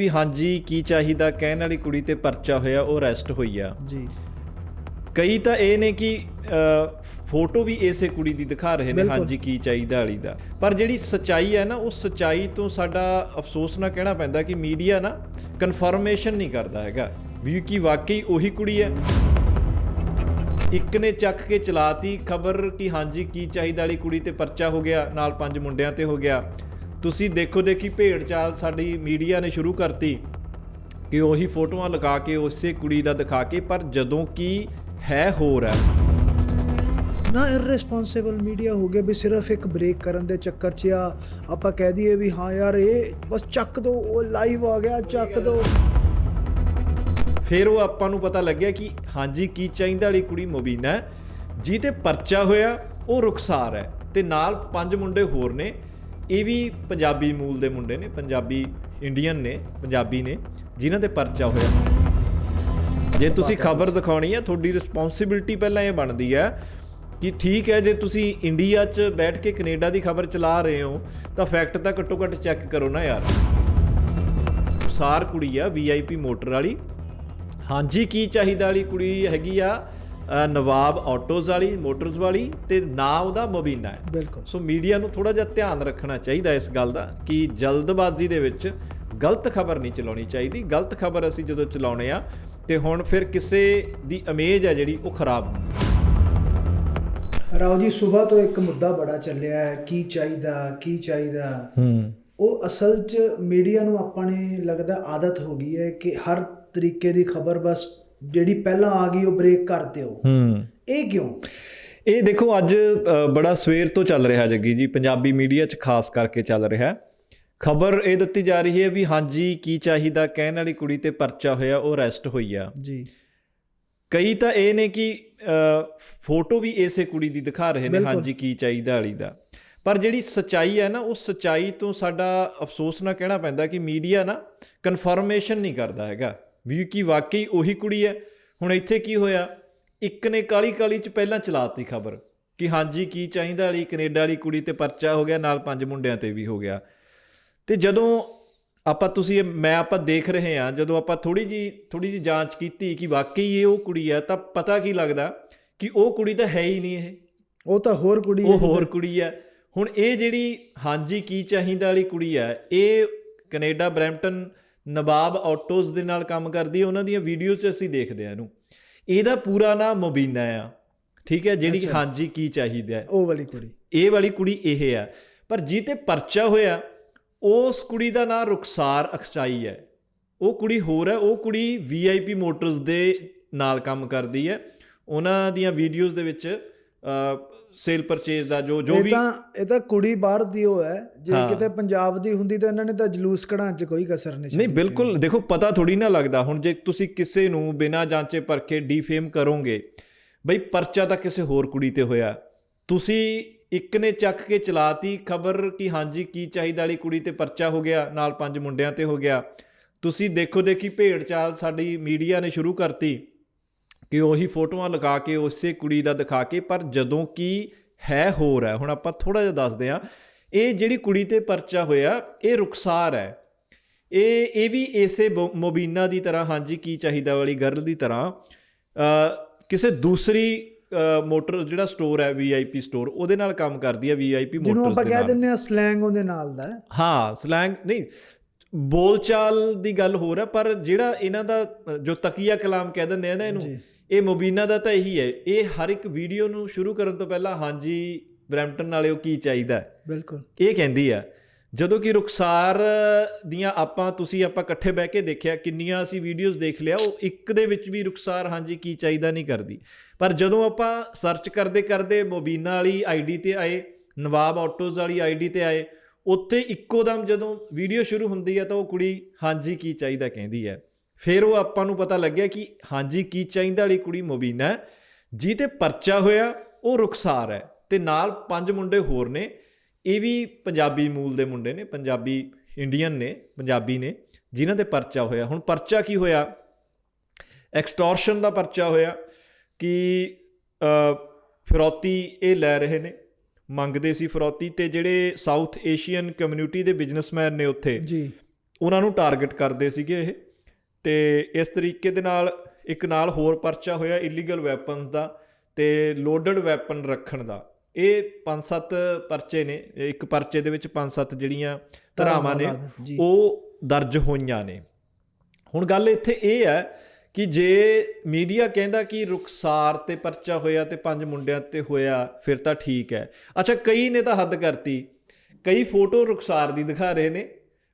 ਵੀ ਹਾਂਜੀ ਕੀ ਚਾਹੀਦਾ? ਕਹਿਣ ਵਾਲੀ ਕੁੜੀ ਤੇ ਪਰਚਾ ਹੋਇਆ ਉਹ ਅਰੈਸਟ ਹੋਈ ਆ। ਜੀ। ਕਈ ਤਾਂ ਇਹ ਨੇ ਕਿ ਫੋਟੋ ਵੀ ਇਸੇ ਕੁੜੀ ਦੀ ਦਿਖਾ ਰਹੇ ਨੇ। ਹਾਂਜੀ ਕੀ ਚਾਹੀਦਾ ਵਾਲੀ ਦਾ। ਪਰ ਜਿਹੜੀ ਸਚਾਈ ਹੈ ਨਾ ਉਹ ਸਚਾਈ ਤੋਂ ਸਾਡਾ ਅਫਸੋਸ ਨਾ ਕਹਿਣਾ ਪੈਂਦਾ ਕਿ ਮੀਡੀਆ ਨਾ ਕਨਫਰਮੇਸ਼ਨ ਨਹੀਂ ਕਰਦਾ ਹੈਗਾ ਵੀ ਕੀ ਵਾਕਈ ਉਹੀ ਕੁੜੀ ਹੈ ਇੱਕ ਨੇ ਚੱਕ ਕੇ ਚਲਾਤੀ ਖਬਰ ਕਿ ਹਾਂਜੀ ਕੀ ਚਾਹੀਦਾ ਵਾਲੀ ਕੁੜੀ ਤੇ ਪਰਚਾ ਹੋ ਗਿਆ ਨਾਲ ਪੰਜ ਮੁੰਡਿਆਂ ਤੇ ਹੋ ਗਿਆ। ਤੁਸੀਂ ਦੇਖੋ ਦੇਖੀ ਭੇਡ ਚਾਲ ਸਾਡੀ ਮੀਡੀਆ ਨੇ ਸ਼ੁਰੂ ਕਰਤੀ ਕਿ ਉਹੀ ਫੋਟੋਆਂ ਲਗਾ ਕੇ ਉਸੇ ਕੁੜੀ ਦਾ ਦਿਖਾ ਕੇ ਪਰ ਜਦੋਂ ਕੀ ਹੈ ਹੋਰ ਹੈ। ਨਾ ਇਰਰਿਸਪੌਂਸਿਬਲ ਮੀਡੀਆ ਹੋ ਗਿਆ ਵੀ ਸਿਰਫ ਇੱਕ ਬ੍ਰੇਕ ਕਰਨ ਦੇ ਚੱਕਰ 'ਚ ਆ। ਆਪਾਂ ਕਹਿ ਦਈਏ ਵੀ ਹਾਂ ਯਾਰ ਇਹ ਬਸ ਚੱਕ ਦੋ ਉਹ ਲਾਈਵ ਆ ਗਿਆ ਚੱਕ ਦੋ। ਫਿਰ ਉਹ ਆਪਾਂ ਨੂੰ ਪਤਾ ਲੱਗਿਆ ਕਿ ਹਾਂਜੀ ਕੀ ਚਾਹੀਦਾ ਵਾਲੀ ਕੁੜੀ ਮੁਬੀਨਾ ਜੀ ਤੇ ਪਰਚਾ ਹੋਇਆ ਉਹ ਰੁਖਸਾਰ ਹੈ ਤੇ ਨਾਲ ਪੰਜ ਮੁੰਡੇ ਹੋਰ ਨੇ। ਇਹ ਵੀ ਪੰਜਾਬੀ ਮੂਲ ਦੇ ਮੁੰਡੇ ਨੇ ਪੰਜਾਬੀ ਇੰਡੀਅਨ ਨੇ ਪੰਜਾਬੀ ਨੇ ਜਿਨ੍ਹਾਂ ਤੇ ਪਰਚਾ ਹੋਇਆ। ਜੇ ਤੁਸੀਂ ਖਬਰ ਦਿਖਾਉਣੀ ਹੈ ਤੁਹਾਡੀ ਰਿਸਪੌਂਸਿਬਿਲਟੀ ਪਹਿਲਾਂ ਇਹ ਬਣਦੀ ਹੈ ਕਿ ਠੀਕ ਹੈ ਜੇ ਤੁਸੀਂ ਇੰਡੀਆ 'ਚ ਬੈਠ ਕੇ ਕੈਨੇਡਾ ਦੀ ਖਬਰ ਚਲਾ ਰਹੇ ਹੋ ਤਾਂ ਫੈਕਟ ਤਾਂ ਘੱਟੋ ਘੱਟ ਚੈੱਕ ਕਰੋ ਨਾ ਯਾਰ। ਸਾਰ ਕੁੜੀ ਆ ਵੀਆਈਪੀ ਮੋਟਰ ਵਾਲੀ। ਹਾਂਜੀ ਕੀ ਚਾਹੀਦਾ ਵਾਲੀ ਕੁੜੀ ਹੈਗੀ ਆ? ਨਵਾਬ ਆਟੋਜ਼ ਵਾਲੀ ਮੋਟਰਸ ਵਾਲੀ ਤੇ ਨਾਂ ਉਹਦਾ ਮੁਬੀਨਾ ਹੈ। ਬਿਲਕੁਲ। ਸੋ ਮੀਡੀਆ ਨੂੰ ਥੋੜਾ ਜਿਹਾ ਧਿਆਨ ਰੱਖਣਾ ਚਾਹੀਦਾ ਇਸ ਗੱਲ ਦਾ ਕਿ ਜਲਦਬਾਜ਼ੀ ਦੇ ਵਿੱਚ ਗਲਤ ਖਬਰ ਨਹੀਂ ਚਲਾਉਣੀ ਚਾਹੀਦੀ। ਗਲਤ ਖਬਰ ਅਸੀਂ ਜਦੋਂ ਚਲਾਉਣੇ ਆ ਤੇ ਹੁਣ ਫਿਰ ਕਿਸੇ ਦੀ ਇਮੇਜ ਹੈ ਜਿਹੜੀ ਉਹ ਖਰਾਬ ਰਾਓ ਜੀ ਸਵੇਰ ਤੋਂ ਇੱਕ ਮੁੱਦਾ ਬੜਾ ਚੱਲਿਆ ਹੈ ਕੀ ਚਾਹੀਦਾ ਕੀ ਚਾਹੀਦਾ? ਹੂੰ। ਉਹ ਅਸਲ 'ਚ ਮੀਡੀਆ ਨੂੰ ਆਪਾਂ ਨੇ ਲੱਗਦਾ ਆਦਤ ਹੋ ਗਈ ਹੈ ਕਿ ਹਰ ਤਰੀਕੇ ਦੀ ਖਬਰ ਬਸ ਜਿਹੜੀ ਪਹਿਲਾਂ ਆ ਗਈ ਉਹ ਬ੍ਰੇਕ ਕਰ ਦਿਓ। ਹੂੰ। ਇਹ ਕਿਉਂ? ਇਹ ਦੇਖੋ ਅੱਜ ਬੜਾ ਸਵੇਰ ਤੋਂ ਚੱਲ ਰਿਹਾ ਜੱਗੀ ਜੀ। ਪੰਜਾਬੀ ਮੀਡੀਆ 'ਚ ਖਾਸ ਕਰਕੇ ਚੱਲ ਰਿਹਾ। ਖਬਰ ਇਹ ਦਿੱਤੀ ਜਾ ਰਹੀ ਹੈ ਵੀ ਹਾਂਜੀ ਕੀ ਚਾਹੀਦਾ? ਕਹਿਣ ਵਾਲੀ ਕੁੜੀ ਤੇ ਪਰਚਾ ਹੋਇਆ ਉਹ ਅਰੈਸਟ ਹੋਈ ਆ। ਜੀ। ਕਈ ਤਾਂ ਇਹ ਨੇ ਕਿ ਫੋਟੋ ਵੀ ਇਸੇ ਕੁੜੀ ਦੀ ਦਿਖਾ ਰਹੇ ਨੇ। ਹਾਂਜੀ ਕੀ ਚਾਹੀਦਾ ਵਾਲੀ ਦਾ। ਪਰ ਜਿਹੜੀ ਸਚਾਈ ਹੈ ਨਾ ਉਹ ਸਚਾਈ ਤੋਂ ਸਾਡਾ ਅਫਸੋਸ ਨਾ ਕਹਿਣਾ ਪੈਂਦਾ ਕਿ ਮੀਡੀਆ ਨਾ ਕਨਫਰਮੇਸ਼ਨ ਨਹੀਂ ਕਰਦਾ ਹੈਗਾ। ਵੀ ਕੀ ਵਾਕਈ ਉਹੀ ਕੁੜੀ ਹੈ। ਹੁਣ ਇੱਥੇ ਕੀ ਹੋਇਆ? ਇੱਕ ਨੇ ਕਾਲੀ ਕਾਲੀ ਚ ਪਹਿਲਾਂ ਚਲਾਤੀ ਖਬਰ ਕਿ ਹਾਂਜੀ ਕੀ ਚਾਹੀਦਾ ਵਾਲੀ? ਕੈਨੇਡਾ ਵਾਲੀ ਕੁੜੀ ਤੇ ਪਰਚਾ ਹੋ ਗਿਆ ਨਾਲ ਪੰਜ ਮੁੰਡਿਆਂ ਤੇ ਵੀ ਹੋ ਗਿਆ। ਤੇ ਜਦੋਂ ਆਪਾਂ ਤੁਸੀਂ ਮੈਂ ਆਪਾਂ ਦੇਖ ਰਹੇ ਹਾਂ ਜਦੋਂ ਆਪਾਂ ਥੋੜੀ ਜੀ ਥੋੜੀ ਜੀ ਜਾਂਚ ਕੀਤੀ ਕਿ ਵਾਕਈ ਇਹ ਉਹ ਕੁੜੀ ਹੈ ਤਾਂ ਪਤਾ ਕੀ ਲੱਗਦਾ ਕਿ ਉਹ ਕੁੜੀ ਤਾਂ ਹੈ ਹੀ ਨਹੀਂ ਇਹ। ਉਹ ਤਾਂ ਹੋਰ ਕੁੜੀ ਹੈ। ਉਹ ਹੋਰ ਕੁੜੀ ਹੈ। ਹੁਣ ਇਹ ਜਿਹੜੀ ਹਾਂਜੀ ਕੀ ਚਾਹੀਦਾ ਵਾਲੀ ਕੁੜੀ ਹੈ ਇਹ ਕੈਨੇਡਾ ਬਰੈਂਪਟਨ ਨਵਾਬ ਆਟੋਜ਼ ਦੇ ਨਾਲ ਕੰਮ ਕਰਦੀ ਹੈ ਉਹਨਾਂ ਦੀਆਂ ਵੀਡੀਓਜ਼ 'ਚ ਅਸੀਂ ਦੇਖਦੇ ਆ ਇਹਨੂੰ। ਇਹਦਾ ਪੂਰਾ ਨਾਮ ਮੁਬੀਨਾ ਆ। ਠੀਕ ਹੈ ਜਿਹੜੀ। ਹਾਂਜੀ ਕੀ ਚਾਹੀਦਾ ਹੈ। ਉਹ ਵਾਲੀ ਕੁੜੀ। ਇਹ ਵਾਲੀ ਕੁੜੀ ਇਹ ਆ। ਪਰ ਜੀ ਤੇ ਪਰਚਾ ਹੋਇਆ ਉਸ ਕੁੜੀ ਦਾ ਨਾਮ ਰੁਖਸਾਰ ਅਕਸਾਈ ਹੈ। ਉਹ ਕੁੜੀ ਹੋਰ ਹੈ ਉਹ ਕੁੜੀ ਵੀਆਈਪੀ ਮੋਟਰਸ ਦੇ ਨਾਲ ਕੰਮ ਕਰਦੀ ਹੈ। ਉਹਨਾਂ ਦੀਆਂ ਵੀਡੀਓਜ਼ ਦੇ ਵਿੱਚ ਸੇਲ ਪਰਚੇਜ਼ ਦਾ ਜੋ ਜੋ ਇਹ ਵੀ ਤਾਂ ਇਹ ਤਾਂ ਕੁੜੀ ਬਾਹਰ ਦੀ ਉਹ ਹੈ। ਜੇ ਹਾਂ। ਕਿਤੇ ਪੰਜਾਬ ਦੀ ਹੁੰਦੀ ਤਾਂ ਇਹਨਾਂ ਨੇ ਤਾਂ ਜਲੂਸ ਕਢਾਉਣ 'ਚ ਕੋਈ ਕਸਰ ਨਹੀਂ ਨਹੀਂ। ਬਿਲਕੁਲ। ਦੇਖੋ ਪਤਾ ਥੋੜੀ ਨਾ ਲੱਗਦਾ। ਹੁਣ ਜੇ ਤੁਸੀਂ ਕਿਸੇ ਨੂੰ ਬਿਨਾਂ ਜਾਂਚੇ ਪਰਖੇ ਡੀਫੇਮ ਕਰੋਗੇ ਬਈ ਪਰਚਾ ਤਾਂ ਕਿਸੇ ਹੋਰ ਕੁੜੀ ਤੇ ਹੋਇਆ। ਤੁਸੀਂ ਇੱਕ ਨੇ ਚੱਕ ਕੇ ਚਲਾਤੀ ਖਬਰ ਕਿ ਹਾਂਜੀ ਕੀ ਚਾਹੀਦਾ ਵਾਲੀ ਕੁੜੀ ਤੇ ਪਰਚਾ ਹੋ ਗਿਆ ਨਾਲ ਪੰਜ ਮੁੰਡਿਆਂ ਤੇ ਹੋ ਗਿਆ। ਤੁਸੀਂ ਦੇਖੋ ਦੇਖੀ ਭੇਡ ਚਾਲ ਸਾਡੀ ਮੀਡੀਆ ਨੇ ਸ਼ੁਰੂ ਕਰਤੀ। ਕਿ ਉਹੀ ਫੋਟੋਆਂ ਲਗਾ ਕੇ ਉਸੇ ਕੁੜੀ ਦਾ ਦਿਖਾ ਕੇ ਪਰ ਜਦੋਂ ਕੀ ਹੈ ਹੋਰ ਹੈ। ਹੁਣ ਆਪਾਂ ਥੋੜਾ ਜਿਹਾ ਦੱਸਦੇ ਹਾਂ। ਇਹ ਜਿਹੜੀ ਕੁੜੀ ਤੇ ਪਰਚਾ ਹੋਇਆ ਇਹ ਰੁਖਸਾਰ ਹੈ। ਇਹ ਇਹ ਵੀ ਇਸੇ ਮੁਬੀਨਾ ਦੀ ਤਰ੍ਹਾਂ ਹਾਂਜੀ ਕੀ ਚਾਹੀਦਾ ਵਾਲੀ ਗਰਲ ਦੀ ਤਰ੍ਹਾਂ। ਕਿਸੇ ਦੂਸਰੀ ਮੋਟਰ ਜਿਹੜਾ ਸਟੋਰ ਹੈ ਵੀਆਈਪੀ ਸਟੋਰ ਉਹਦੇ ਨਾਲ ਕੰਮ ਕਰਦੀ ਹੈ ਵੀਆਈਪੀ ਜਿਹਨੂੰ ਮੋਟਰਸ ਆਪਾਂ ਦੇ ਕਹਿ ਨਾਲ। ਦਿੰਨੇ ਆ ਸਲੈਂਗ ਉਹਦੇ ਨਾਲ ਦਾ। ਹੈ। ਸਲੈਂਗ ਨਹੀਂ ਬੋਲਚਾਲ ਦੀ ਗੱਲ ਹੈ ਪਰ ਜਿਹੜਾ ਇਹਨਾਂ ਦਾ ਜੋ ਤਕੀਆ ਕਲਾਮ ਕਹਿ ਦਿੰਦੇ ਆ ਨਾ ਇਹਨੂੰ। ਇਹ ਮੁਬੀਨਾ ਦਾ ਤਾਂ ਇਹੀ ਹੈ। ਇਹ ਹਰ ਇੱਕ ਵੀਡੀਓ ਨੂੰ ਸ਼ੁਰੂ ਕਰਨ ਤੋਂ ਪਹਿਲਾਂ ਹਾਂਜੀ ਬ੍ਰੈਂਪਟਨ ਵਾਲਿਓ ਕੀ ਚਾਹੀਦਾ? ਬਿਲਕੁਲ। ਇਹ ਕਹਿੰਦੀ ਆ ਜਦੋਂ ਕਿ ਰੁਖਸਾਰ ਦੀਆਂ ਆਪਾਂ ਤੁਸੀਂ ਆਪਾਂ ਇਕੱਠੇ ਬਹਿ ਕੇ ਦੇਖਿਆ ਕਿੰਨੀਆਂ ਅਸੀਂ ਵੀਡੀਓਜ਼ ਦੇਖ ਲਿਆ ਉਹ ਇੱਕ ਦੇ ਵਿੱਚ ਵੀ ਰੁਖਸਾਰ ਹਾਂਜੀ ਕੀ ਚਾਹੀਦਾ ਨਹੀਂ ਕਰਦੀ। ਪਰ ਜਦੋਂ ਆਪਾਂ ਸਰਚ ਕਰਦੇ ਕਰਦੇ ਮੋਬੀਨਾ ਵਾਲੀ ਆਈਡੀ ਤੇ ਆਏ ਨਵਾਬ ਆਟੋਜ਼ ਵਾਲੀ ਆਈਡੀ ਤੇ ਆਏ ਉੱਥੇ ਇੱਕੋ ਦਮ ਜਦੋਂ ਵੀਡੀਓ ਸ਼ੁਰੂ ਹੁੰਦੀ ਹੈ ਤਾਂ ਉਹ ਕੁੜੀ ਹਾਂਜੀ ਕੀ ਚਾਹੀਦਾ ਕਹਿੰਦੀ ਹੈ। ਫਿਰ ਉਹ ਆਪਾਂ ਨੂੰ ਪਤਾ ਲੱਗਿਆ ਕਿ ਹਾਂਜੀ ਕੀ ਚਾਹੀਦਾ ਵਾਲੀ ਕੁੜੀ ਮੁਬੀਨਾ ਜੀ ਤੇ ਪਰਚਾ ਹੋਇਆ ਉਹ ਰੁਖਸਾਰ ਹੈ ਤੇ ਨਾਲ ਪੰਜ ਮੁੰਡੇ ਹੋਰ ਨੇ ਇਹ ਵੀ ਪੰਜਾਬੀ ਮੂਲ ਦੇ ਮੁੰਡੇ ਨੇ ਪੰਜਾਬੀ ਇੰਡੀਅਨ ਨੇ ਪੰਜਾਬੀ ਨੇ ਜਿਨ੍ਹਾਂ ਤੇ ਪਰਚਾ ਹੋਇਆ। ਹੁਣ ਪਰਚਾ ਕੀ ਹੋਇਆ? ਐਕਸਟੋਰਸ਼ਨ ਦਾ ਪਰਚਾ ਹੋਇਆ ਕਿ ਫਿਰੌਤੀ ਇਹ ਲੈ ਰਹੇ ਨੇ ਮੰਗਦੇ ਸੀ ਫਿਰੌਤੀ ਤੇ ਜਿਹੜੇ ਸਾਊਥ ਏਸ਼ੀਅਨ ਕਮਿਊਨਿਟੀ ਦੇ ਬਿਜ਼ਨਸਮੈਨ ਨੇ ਉੱਥੇ ਜੀ। ਉਹਨਾਂ ਨੂੰ ਟਾਰਗੇਟ ਕਰਦੇ ਸੀਗੇ ਇਹ। ਤੇ ਇਸ ਤਰੀਕੇ ਦੇ ਨਾਲ ਇੱਕ ਨਾਲ ਹੋਰ ਪਰਚਾ ਹੋਇਆ ਇਲੀਗਲ ਵੈਪਨਸ ਦਾ ਤੇ ਲੋਡਡ ਵੈਪਨ ਰੱਖਣ ਦਾ। ਇਹ ਪੰਜ ਸੱਤ ਪਰਚੇ ਨੇ ਇੱਕ ਪਰਚੇ ਦੇ ਵਿੱਚ ਪੰਜ ਸੱਤ ਜਿਹੜੀਆਂ ਧਰਾਵਾਂ ਨੇ ਉਹ ਦਰਜ ਹੋਈਆਂ ਨੇ। ਹੁਣ ਗੱਲ ਇੱਥੇ ਇਹ ਹੈ ਕਿ ਜੇ ਮੀਡੀਆ ਕਹਿੰਦਾ ਕਿ ਰੁਖਸਾਰ ਤੇ ਪਰਚਾ ਹੋਇਆ ਤੇ ਪੰਜ ਮੁੰਡਿਆਂ ਤੇ ਹੋਇਆ ਫਿਰ ਤਾਂ ਠੀਕ ਹੈ। ਅੱਛਾ ਕਈ ਨੇ ਤਾਂ ਹੱਦ ਕਰਤੀ। ਕਈ ਫੋਟੋ ਰੁਖਸਾਰ ਦੀ ਦਿਖਾ ਰਹੇ ਨੇ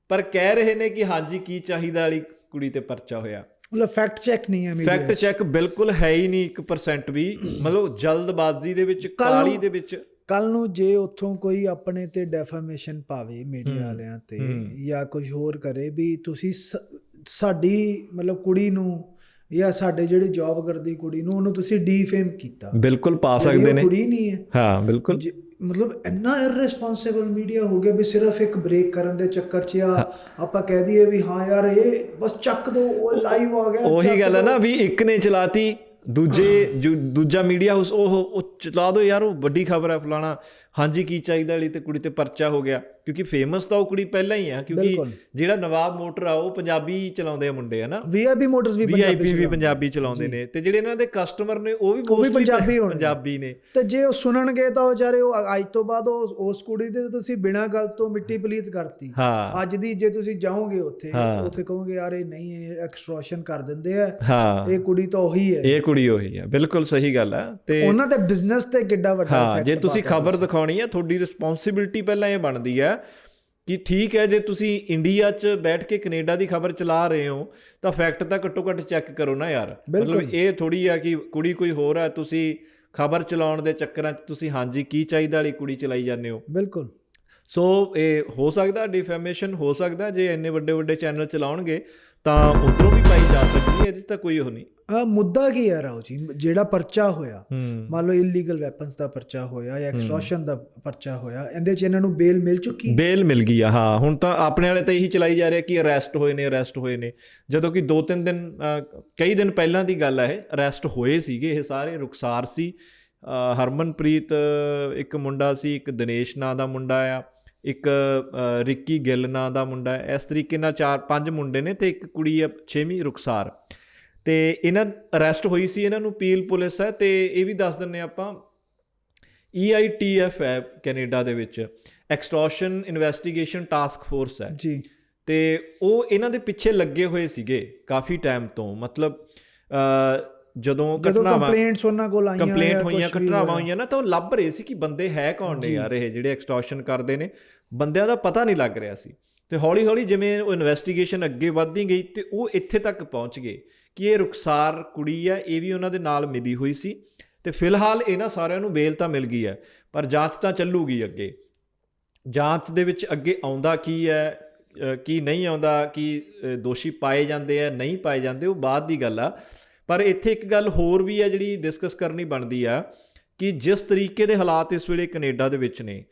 ਪਰ ਕਹਿ ਰਹੇ ਨੇ ਕਿ ਹਾਂਜੀ ਕੀ ਚਾਹੀਦਾ ਵਾਲੀ ਕੁੜੀ ਤੇ ਪਰਚਾ ਹੋਇਆ। ਮਤਲਬ ਫੈਕਟ ਚੈੱਕ ਨਹੀਂ ਹੈ ਮੀਡੀਆ ਫੈਕਟ ਚੈੱਕ ਬਿਲਕੁਲ ਹੈ ਹੀ ਨਹੀਂ 1% ਵੀ। ਮਤਲਬ ਜਲਦਬਾਜ਼ੀ ਦੇ ਵਿੱਚ ਕਾਲੀ ਦੇ ਵਿੱਚ। ਕੱਲ ਨੂੰ ਜੇ ਉੱਥੋਂ ਕੋਈ ਆਪਣੇ ਤੇ ਡੈਫਾਮੇਸ਼ਨ ਪਾਵੇ ਮੀਡੀਆ ਵਾਲਿਆਂ ਤੇ। ਜਾਂ ਕੁਝ ਹੋਰ ਕਰੇ ਵੀ ਤੁਸੀਂ ਸਾਡੀ ਮਤਲਬ ਕੁੜੀ ਨੂੰ ਜਾਂ ਸਾਡੇ ਜਿਹੜੇ ਜੌਬ ਕਰਦੀ ਕੁੜੀ ਨੂੰ ਉਹਨੂੰ ਤੁਸੀਂ ਡੀਫੇਮ ਕੀਤਾ। ਬਿਲਕੁਲ ਪਾ ਸਕਦੇ ਨੇ। ਕੁੜੀ ਨਹੀਂ ਹੈ। ਹਾਂ ਬਿਲਕੁਲ। ਮਤਲਬ ਇੰਨਾ ਇਰਰਿਸਪੌਂਸਿਬਲ ਮੀਡੀਆ ਹੋ ਗਿਆ ਵੀ ਸਿਰਫ ਇੱਕ ਬ੍ਰੇਕ ਕਰਨ ਦੇ ਚੱਕਰ 'ਚ ਆ। ਆਪਾਂ ਕਹਿ ਦਈਏ ਵੀ ਹਾਂ ਯਾਰ ਇਹ ਬਸ ਚੱਕ ਦੋ ਉਹ ਲਾਈਵ ਆ ਗਿਆ ਉਹੀ ਗੱਲ ਹੈ। ਨਾ ਵੀ ਇੱਕ ਨੇ ਚਲਾਤੀ ਦੂਜੇ ਦੂਜਾ ਮੀਡੀਆ ਹਾਊਸ ਉਹ ਉਹ ਚਲਾ ਦੋ ਯਾਰ ਉਹ ਵੱਡੀ ਖਬਰ ਹੈ ਫਲਾਣਾ। ਹਾਂਜੀ ਕੀ ਚਾਹੀਦਾ ਵਾਲੀ ਤੇ ਕੁੜੀ ਤੇ ਪਰਚਾ ਹੋ ਗਿਆ। ਕਿਉਂਕਿ ਫੇਮਸ ਤਾਂ ਉਹ ਕੁੜੀ ਪਹਿਲਾਂ ਹੀ ਆ ਕਿਉਂਕਿ। ਜਿਹੜਾ ਨਵਾਬ ਮੋਟਰ ਆ ਉਹ ਪੰਜਾਬੀ ਚਲਾਉਂਦੇ ਆ ਮੁੰਡੇ ਹਨਾ? ਵੀਆਈਪੀ ਮੋਟਰਸ ਵੀ ਪੰਜਾਬੀ ਵੀਆਈਪੀ ਵੀ ਚਲਾਉਂਦੇ। ਪੰਜਾਬੀ ਚਲਾਉਂਦੇ ਨੇ। ਤੇ ਜਿਹੜੇ ਇਹਨਾਂ ਦੇ ਕਸਟਮਰ ਨੇ ਉਹ ਵੀ mostly ਪੰਜਾਬੀ। ਪੰਜਾਬੀ ਨੇ। ਤੇ ਜੇ ਉਹ ਸੁਣਨਗੇ ਤਾਂ ਵਿਚਾਰੇ ਉਹ ਅੱਜ ਤੋਂ ਬਾਅਦ ਉਹ ਉਸ ਕੁੜੀ ਦੇ ਤੁਸੀਂ ਬਿਨਾਂ ਗੱਲ ਤੋਂ ਮਿੱਟੀ ਪਲੀਤ ਕਰਤੀ। ਹਾਂ। ਅੱਜ ਦੀ ਜੇ ਤੁਸੀਂ ਜਾਓਗੇ ਉੱਥੇ ਹਾਂ। ਉੱਥੇ ਕਹੋਗੇ ਯਾਰ ਇਹ ਨਹੀਂ ਇਹ ਐਕਸਟ੍ਰੋਸ਼ਨ ਕਰ ਦਿੰਦੇ ਆ। ਹਾਂ। ਇਹ ਕੁੜੀ ਤਾਂ ਉਹੀ ਹੈ। ਇਹ ਕੁੜੀ ਉਹੀ ਆ। ਬਿਲਕੁਲ ਸਹੀ ਗੱਲ ਆ। ਤੇ ਉਹਨਾਂ ਦੇ ਬਿਜ਼ਨਸ ਤੇ ਕਿੱਡਾ ਵੱਡਾ ਹਾਂ effect ਜੇ ਤੁਸੀਂ ਖਬਰ ਦਿਖਾਉਣੀ ਹੈ ਤੁਹਾਡੀ ਰਿਸਪੌਂਸਿਬਿਲਟੀ ਪਹਿਲਾਂ ਇਹ ਬਣਦੀ ਹੈ ਕਿ ਠੀਕ ਹੈ ਜੇ ਤੁਸੀਂ ਇੰਡੀਆ 'ਚ ਬੈਠ ਕੇ ਕੈਨੇਡਾ ਦੀ ਖਬਰ ਚਲਾ ਰਹੇ ਹੋ ਤਾਂ ਫੈਕਟ ਤਾਂ ਘੱਟੋ ਘੱਟ ਚੈੱਕ ਕਰੋ ਨਾ ਯਾਰ। ਮਤਲਬ ਇਹ ਥੋੜੀ ਆ ਕਿ ਕੁੜੀ ਕੋਈ ਹੋਰ ਹੈ ਤੁਸੀਂ ਖਬਰ ਚਲਾਉਣ ਦੇ ਚੱਕਰਾਂ 'ਚ ਤੁਸੀਂ ਹਾਂਜੀ ਕੀ ਚਾਹੀਦਾ ਵਾਲੀ ਕੁੜੀ ਚਲਾਈ ਜਾਂਦੇ ਹੋ? ਬਿਲਕੁਲ। ਸੋ ਇਹ ਹੋ ਸਕਦਾ ਡਿਫੈਮੇਸ਼ਨ ਹੋ ਸਕਦਾ ਜੇ ਇੰਨੇ ਵੱਡੇ ਵੱਡੇ ਚੈਨਲ ਚਲਾਉਣਗੇ ਤਾਂ ਉਧਰੋਂ ਵੀ ਪਾਈ ਜਾ ਸਕਦੀ ਹੈ ਇਹਦੇ 'ਚ ਤਾਂ ਕੋਈ ਉਹ ਨਹੀਂ। ਆ ਮੁੱਦਾ ਕੀ ਹੈ ਰਾਓ ਜੀ? ਜਿਹੜਾ ਪਰਚਾ ਹੋਇਆ ਮੰਨ ਲਓ ਇਲੀਗਲ ਵੈਪਨਸ ਦਾ ਪਰਚਾ ਹੋਇਆ ਜਾਂ ਐਕਸਟ੍ਰੋਸ਼ਨ ਦਾ ਪਰਚਾ ਹੋਇਆ ਇਹਦੇ ਚ ਇਹਨਾਂ ਨੂੰ ਬੇਲ ਮਿਲ ਚੁੱਕੀ? ਬੇਲ ਮਿਲ ਗਈ ਆ ਹਾਂ। ਹੁਣ ਤਾਂ ਆਪਣੇ ਵਾਲੇ ਤਾਂ ਇਹੀ ਚਲਾਈ ਜਾ ਰਿਹਾ ਕਿ ਅਰੈਸਟ ਹੋਏ ਨੇ ਅਰੈਸਟ ਹੋਏ ਨੇ। ਜਦੋਂ ਕਿ ਦੋ ਤਿੰਨ ਦਿਨ ਅ, ਕਈ ਦਿਨ ਪਹਿਲਾਂ ਦੀ ਗੱਲ ਹੈ ਇਹ ਅਰੈਸਟ ਹੋਏ ਸੀਗੇ ਇਹ ਸਾਰੇ ਰੁਖਸਾਰ ਸੀ। ਹਰਮਨਪ੍ਰੀਤ ਇੱਕ ਮੁੰਡਾ ਸੀ ਇੱਕ ਦਿਨੇਸ਼ ਨਾਂ ਦਾ ਮੁੰਡਾ ਆ। ਇੱਕ ਰਿੱਕੀ ਗਿੱਲ ਨਾਂ ਦਾ ਮੁੰਡਾ ਹੈ। ਇਸ ਤਰੀਕੇ ਨਾਲ ਚਾਰ ਪੰਜ ਮੁੰਡੇ ਨੇ ਤੇ ਇੱਕ ਕੁੜੀ ਆ ਛੇਵੀਂ ਰੁਖਸਾਰ। ਤੇ ਇਹਨਾਂ ਅਰੈਸਟ ਹੋਈ ਸੀ ਇਹਨਾਂ ਨੂੰ ਪੀਲ ਪੁਲਿਸ ਹੈ ਤੇ ਇਹ ਵੀ ਦੱਸ ਦਿੰਨੇ ਆਪਾਂ। EITF ਹੈ ਕੈਨੇਡਾ ਦੇ ਵਿੱਚ। ਐਕਸਟ੍ਰੋਸ਼ਨ ਇਨਵੈਸਟੀਗੇਸ਼ਨ ਟਾਸਕ ਫੋਰਸ ਹੈ। ਜੀ। ਤੇ ਉਹ ਇਹਨਾਂ ਦੇ ਪਿੱਛੇ ਲੱਗੇ ਹੋਏ ਸੀਗੇ ਕਾਫੀ ਟਾਈਮ ਤੋਂ। ਮਤਲਬ ਜਦੋਂ ਘਟਨਾਵਾਂ ਕੰਪਲੇਂਟਸ ਉਹਨਾਂ ਕੋਲ ਆਈਆਂ ਕੰਪਲੇਂਟ ਹੋਈਆਂ ਘਟਨਾਵਾਂ। ਹੋਈਆਂ ਨਾ ਤਾਂ ਉਹ ਲੱਭ ਰਹੇ ਸੀ ਕਿ ਬੰਦੇ ਹੈ ਕੌਣ ਨੇ ਯਾਰ ਇਹ ਜਿਹੜੇ ਐਕਸਟ੍ਰੋਸ਼ਨ ਕਰਦੇ ਨੇ। ਬੰਦਿਆਂ ਦਾ ਪਤਾ ਨਹੀਂ ਲੱਗ ਰਿਹਾ ਸੀ। ਤੇ ਹੌਲੀ ਹੌਲੀ ਜਿਵੇਂ ਉਹ ਇਨਵੈਸਟੀਗੇਸ਼ਨ ਅੱਗੇ ਵੱਧਦੀ ਗਈ ਤੇ ਉਹ ਇੱਥੇ ਤੱਕ ਪਹੁੰਚ ਗਏ ਕਿ ਇਹ ਰੁਖਸਾਰ ਕੁੜੀ ਹੈ ਇਹ ਵੀ ਉਹਨਾਂ ਦੇ ਨਾਲ ਮਿਲੀ ਹੋਈ ਸੀ। ਤੇ ਫਿਲਹਾਲ ਇਹਨਾਂ ਸਾਰਿਆਂ ਨੂੰ ਬੇਲ ਤਾਂ ਮਿਲ ਗਈ ਹੈ ਪਰ ਜਾਂਚ ਤਾਂ ਚੱਲੂਗੀ ਅੱਗੇ। ਜਾਂਚ ਦੇ ਵਿੱਚ ਅੱਗੇ ਆਉਂਦਾ ਕੀ ਹੈ ਕੀ ਨਹੀਂ ਆਉਂਦਾ ਕੀ ਦੋਸ਼ੀ ਪਾਏ ਜਾਂਦੇ ਆ ਨਹੀਂ ਪਾਏ ਜਾਂਦੇ ਉਹ ਬਾਅਦ ਦੀ ਗੱਲ ਆ। ਪਰ ਇੱਥੇ ਇੱਕ ਗੱਲ ਹੋਰ ਵੀ ਹੈ ਜਿਹੜੀ ਡਿਸਕਸ ਕਰਨੀ ਬਣਦੀ ਆ ਕਿ ਜਿਸ ਤਰੀਕੇ ਦੇ ਹਾਲਾਤ ਇਸ ਵੇਲੇ ਕੈਨੇਡਾ ਦੇ ਵਿੱਚ ਨੇ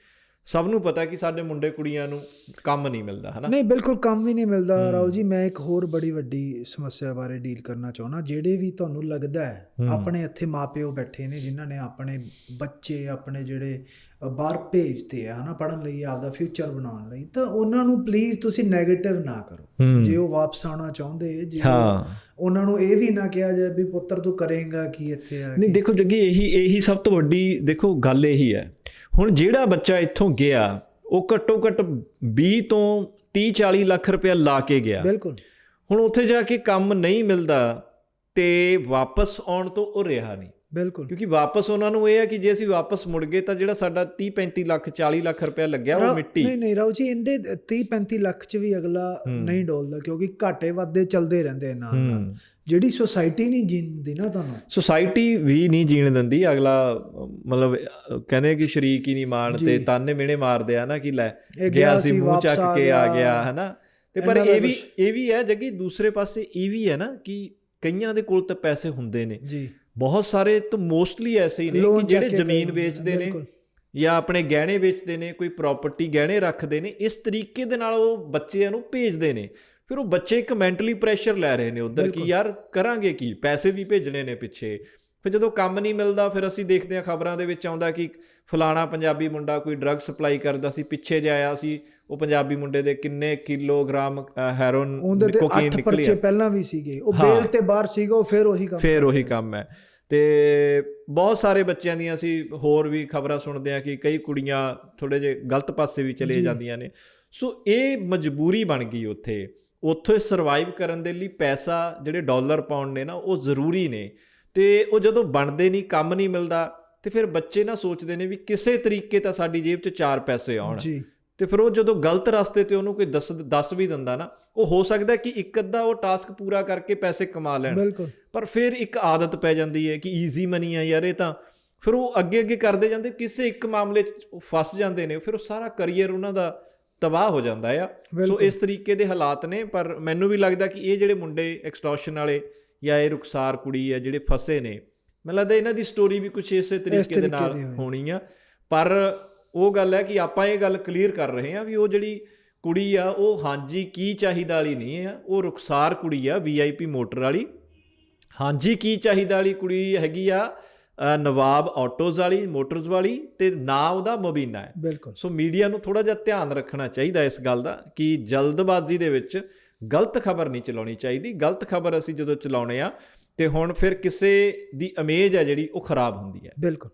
ਸਭ ਨੂੰ ਪਤਾ ਕਿ ਸਾਡੇ ਮੁੰਡੇ ਕੁੜੀਆਂ ਨੂੰ ਕੰਮ ਨਹੀਂ ਮਿਲਦਾ ਹਨਾ? ਨਹੀਂ ਬਿਲਕੁਲ ਕੰਮ ਵੀ ਨਹੀਂ ਮਿਲਦਾ ਰਾਓ ਜੀ। ਮੈਂ ਇੱਕ ਹੋਰ ਬੜੀ ਵੱਡੀ ਸਮੱਸਿਆ ਬਾਰੇ ਡੀਲ ਕਰਨਾ ਚਾਹੁੰਦਾ। ਜਿਹੜੇ ਵੀ ਤੁਹਾਨੂੰ ਲੱਗਦਾ ਹੈ ਆਪਣੇ ਇੱਥੇ ਮਾਪਿਓ ਬੈਠੇ ਨੇ ਜਿਨ੍ਹਾਂ ਨੇ ਆਪਣੇ ਬੱਚੇ ਆਪਣੇ ਜਿਹੜੇ ਬਾਹਰ ਭੇਜਦੇ ਆ ਹਨਾ ਪੜਨ ਲਈ ਆਪਦਾ ਫਿਊਚਰ ਬਣਾਉਣ ਲਈ ਤਾਂ ਉਹਨਾਂ ਨੂੰ ਪਲੀਜ਼ ਤੁਸੀਂ 네ਗੇਟਿਵ ਨਾ ਕਰੋ। ਜੇ ਉਹ ਵਾਪਸ ਆਉਣਾ ਚਾਹੁੰਦੇ ਜੇ ਉਹਨਾਂ ਨੂੰ ਇਹ ਵੀ ਨਾ ਕਿਹਾ ਜਾਏ ਵੀ ਪੁੱਤਰ ਤੂੰ ਕਰੇਂਗਾ ਕੀ ਇੱਥੇ ਆ ਨਹੀਂ ਦੇਖੋ ਜੱਗੀ ਇਹੀ ਇਹੀ ਸਭ ਤੋਂ ਵੱਡੀ ਦੇਖੋ ਗੱਲ ਇਹੀ ਹੈ। ਹੁਣ ਜਿਹੜਾ ਬੱਚਾ ਇੱਥੋਂ ਗਿਆ ਉਹ ਘੱਟੋ ਘੱਟ 20 ਤੋਂ 30 40 ਲੱਖ ਰੁਪਇਆ ਲਾ ਕੇ ਗਿਆ। ਬਿਲਕੁਲ। ਹੁਣ ਉੱਥੇ ਜਾ ਕੇ ਕੰਮ ਨਹੀਂ ਮਿਲਦਾ ਤੇ ਵਾਪਸ ਆਉਣ ਤੋਂ ਉਹ ਰਿਹਾ ਨਹੀਂ। ਬਿਲਕੁਲ। ਕਿਉਂਕਿ ਵਾਪਸ ਉਹਨਾਂ ਨੂੰ ਇਹ ਹੈ ਕਿ ਜੇ ਅਸੀਂ ਵਾਪਸ ਮੁੜ ਗਏ ਤਾਂ ਜਿਹੜਾ ਸਾਡਾ 30 35 ਲੱਖ 40 ਲੱਖ ਰੁਪਇਆ ਲੱਗਿਆ ਉਹ ਮਿੱਟੀ। ਨਹੀਂ ਨਹੀਂ ਰਾਓ ਜੀ ਇਹਦੇ 30 35 ਲੱਖ ਚ ਵੀ ਅਗਲਾ ਨਹੀਂ ਡੋਲਦਾ ਕਿਉਂਕਿ ਘਾਟੇ ਵਾਧੇ ਚੱਲਦੇ ਰਹਿੰਦੇ ਨਾਲ ਨਾਲ। ਜਿਹੜੀ ਸੋਸਾਇਟੀ ਨਹੀਂ ਜੀਂਦੀ ਨਾ ਤੁਹਾਨੂੰ। ਸੋਸਾਇਟੀ ਵੀ ਨਹੀਂ ਜੀਣ ਦਿੰਦੀ ਅਗਲਾ ਮਤਲਬ ਕਹਿੰਦੇ ਕਿ ਸ਼ਰੀਕ ਹੀ ਨਹੀਂ ਮਾਣ ਤੇ ਤਾਨੇ ਮਿਹਣੇ ਮਾਰਦੇ ਆ ਨਾ ਕਿ ਲੈ ਗਿਆ ਸੀ ਮੂੰਹ ਚੱਕ ਕੇ ਆ ਗਿਆ। ਹਨਾ? ਤੇ ਪਰ ਇਹ ਵੀ ਇਹ ਵੀ ਹੈ ਜੱਗੀ ਦੂਸਰੇ ਪਾਸੇ ਇਹ ਵੀ ਹੈ ਨਾ ਕਿ ਕਈਆਂ ਦੇ ਕੋਲ ਤਾਂ ਪੈਸੇ ਹੁੰਦੇ ਨੇ। ਜੀ। ਬਹੁਤ ਸਾਰੇ ਤਾਂ ਮੋਸਟਲੀ ਐਸੇ ਹੀ ਨੇ ਕਿ ਜਿਹੜੇ ਜ਼ਮੀਨ ਵੇਚਦੇ ਨੇ। ਜਾਂ ਆਪਣੇ ਗਹਿਣੇ ਵੇਚਦੇ ਨੇ ਕੋਈ ਪ੍ਰਾਪਰਟੀ ਗਹਿਣੇ ਰੱਖਦੇ ਨੇ ਇਸ ਤਰੀਕੇ ਦੇ ਨਾਲ ਉਹ ਬੱਚਿਆਂ ਨੂੰ ਭੇਜਦੇ ਨੇ। ਫਿਰ ਉਹ ਬੱਚੇ ਇੱਕ ਮੈਂਟਲੀ ਪ੍ਰੈਸ਼ਰ ਲੈ ਰਹੇ ਨੇ ਉਧਰ ਕਿ ਯਾਰ ਕਰਾਂਗੇ ਕੀ? ਪੈਸੇ ਵੀ ਭੇਜਣੇ ਨੇ ਪਿੱਛੇ। ਫਿਰ ਜਦੋਂ ਕੰਮ ਨਹੀਂ ਮਿਲਦਾ ਫਿਰ ਅਸੀਂ ਦੇਖਦੇ ਹਾਂ ਖਬਰਾਂ ਦੇ ਵਿੱਚ ਆਉਂਦਾ ਕਿ ਫਲਾਣਾ ਪੰਜਾਬੀ ਮੁੰਡਾ ਕੋਈ ਡਰੱਗ ਸਪਲਾਈ ਕਰਦਾ ਸੀ ਪਿੱਛੇ ਜੇ ਆਇਆ ਸੀ ਉਹ ਪੰਜਾਬੀ ਮੁੰਡੇ ਦੇ ਕਿੰਨੇ ਕਿਲੋਗ੍ਰਾਮ ਹੈਰੋਨ ਉਹਦੇ ਤੇ ਕੋਕੇਨ 8 ਨਿਕਲੀ ਪਰਚੇ। ਪਹਿਲਾਂ ਵੀ ਸੀਗੇ। ਉਹ। ਬੇਲ ਤੇ ਬਾਹਰ ਸੀਗਾ ਉਹ ਫਿਰ ਉਹੀ ਕੰਮ ਫੇਰ ਉਹੀ ਕੰਮ ਹੈ। ਤੇ ਬਹੁਤ ਸਾਰੇ ਬੱਚਿਆਂ ਦੀਆਂ ਅਸੀਂ ਹੋਰ ਵੀ ਖਬਰਾਂ ਸੁਣਦੇ ਆ ਕਿ ਕਈ ਕੁੜੀਆਂ ਥੋੜੇ ਜੇ ਗਲਤ ਪਾਸੇ ਵੀ ਚਲੇ। ਜਾਂਦੀਆਂ ਨੇ। ਸੋ ਇਹ ਮਜਬੂਰੀ ਬਣ ਗਈ ਉੱਥੇ। ਉੱਥੇ ਸਰਵਾਈਵ ਕਰਨ ਦੇ ਲਈ ਪੈਸਾ ਜਿਹੜੇ ਡਾਲਰ ਪਾਉਂਡ ਨੇ ਨਾ ਉਹ ਜ਼ਰੂਰੀ ਨੇ। ਤੇ ਉਹ ਜਦੋਂ ਬਣਦੇ ਨਹੀਂ ਕੰਮ ਨਹੀਂ ਮਿਲਦਾ ਤੇ ਫਿਰ ਬੱਚੇ ਨਾ ਸੋਚਦੇ ਨੇ ਵੀ ਕਿਸੇ ਤਰੀਕੇ ਤਾਂ ਸਾਡੀ ਜੇਬ 'ਚ ਚਾਰ ਪੈਸੇ ਆਉਣ। ਜੀ। ਤੇ ਫਿਰ ਉਹ ਜਦੋਂ ਗਲਤ ਰਸਤੇ ਤੇ ਉਹਨੂੰ ਕੋਈ ਦੱਸ ਦੱਸ ਵੀ ਦਿੰਦਾ ਨਾ ਉਹ ਹੋ ਸਕਦਾ ਕਿ ਇੱਕ ਅੱਧਾ ਉਹ ਟਾਸਕ ਪੂਰਾ ਕਰਕੇ ਪੈਸੇ ਕਮਾ ਲੈਣ। ਪਰ ਫਿਰ ਇੱਕ ਆਦਤ ਪੈ ਜਾਂਦੀ ਹੈ ਕਿ ਈਜ਼ੀ ਮਨੀ ਆ ਯਾਰ ਇਹ ਤਾਂ। ਫਿਰ ਉਹ ਅੱਗੇ ਅੱਗੇ ਕਰਦੇ ਜਾਂਦੇ ਕਿਸੇ ਇੱਕ ਮਾਮਲੇ 'ਚ ਫਸ ਜਾਂਦੇ ਨੇ ਫਿਰ ਉਹ ਸਾਰਾ ਕੈਰੀਅਰ ਉਹਨਾਂ ਦਾ ਤਬਾਹ ਹੋ ਜਾਂਦਾ ਆ। ਸੋ। ਇਸ ਤਰੀਕੇ ਦੇ ਹਾਲਾਤ ਨੇ ਪਰ ਮੈਨੂੰ ਵੀ ਲੱਗਦਾ ਕਿ ਇਹ ਜਿਹੜੇ ਮੁੰਡੇ ਐਕਸਟੋਰਸ਼ਨ ਵਾਲੇ ਜਾਂ ਇਹ ਰੁਖਸਾਰ ਕੁੜੀ ਆ ਜਿਹੜੇ ਫਸੇ ਨੇ ਮੈਨੂੰ ਲੱਗਦਾ ਇਹਨਾਂ ਦੀ ਸਟੋਰੀ ਵੀ ਕੁਝ ਇਸੇ ਤਰੀਕੇ ਦੇ ਨਾਲ। ਹੋਣੀ ਆ। ਪਰ ਉਹ ਗੱਲ ਹੈ ਕਿ ਆਪਾਂ ਇਹ ਗੱਲ ਕਲੀਅਰ ਕਰ ਰਹੇ ਹਾਂ ਵੀ ਉਹ ਜਿਹੜੀ ਕੁੜੀ ਆ ਉਹ ਹਾਂਜੀ ਕੀ ਚਾਹੀਦਾ ਵਾਲੀ ਨਹੀਂ ਆ ਉਹ ਰੁਖਸਾਰ ਕੁੜੀ ਆ ਵੀਆਈਪੀ ਮੋਟਰ ਵਾਲੀ। ਹਾਂਜੀ ਕੀ ਚਾਹੀਦਾ ਵਾਲੀ ਕੁੜੀ ਹੈਗੀ ਆ ਨਵਾਬ ਆਟੋਜ਼ ਵਾਲੀ ਮੋਟਰਸ ਵਾਲੀ ਤੇ ਨਾਂ ਉਹਦਾ ਮਬੀਨਾ ਹੈ। ਬਿਲਕੁਲ। ਸੋ ਮੀਡੀਆ ਨੂੰ ਥੋੜਾ ਜਿਹਾ ਧਿਆਨ ਰੱਖਣਾ ਚਾਹੀਦਾ ਇਸ ਗੱਲ ਦਾ ਕਿ ਜਲਦਬਾਜ਼ੀ ਦੇ ਵਿੱਚ ਗਲਤ ਖਬਰ ਨਹੀਂ ਚਲਾਉਣੀ ਚਾਹੀਦੀ। ਗਲਤ ਖਬਰ ਅਸੀਂ ਜਦੋਂ ਚਲਾਉਣੇ ਆ ਤੇ ਹੁਣ ਫਿਰ ਕਿਸੇ ਦੀ ਇਮੇਜ ਹੈ ਜਿਹੜੀ ਉਹ ਖਰਾਬ ਹੁੰਦੀ ਹੈ। ਬਿਲਕੁਲ।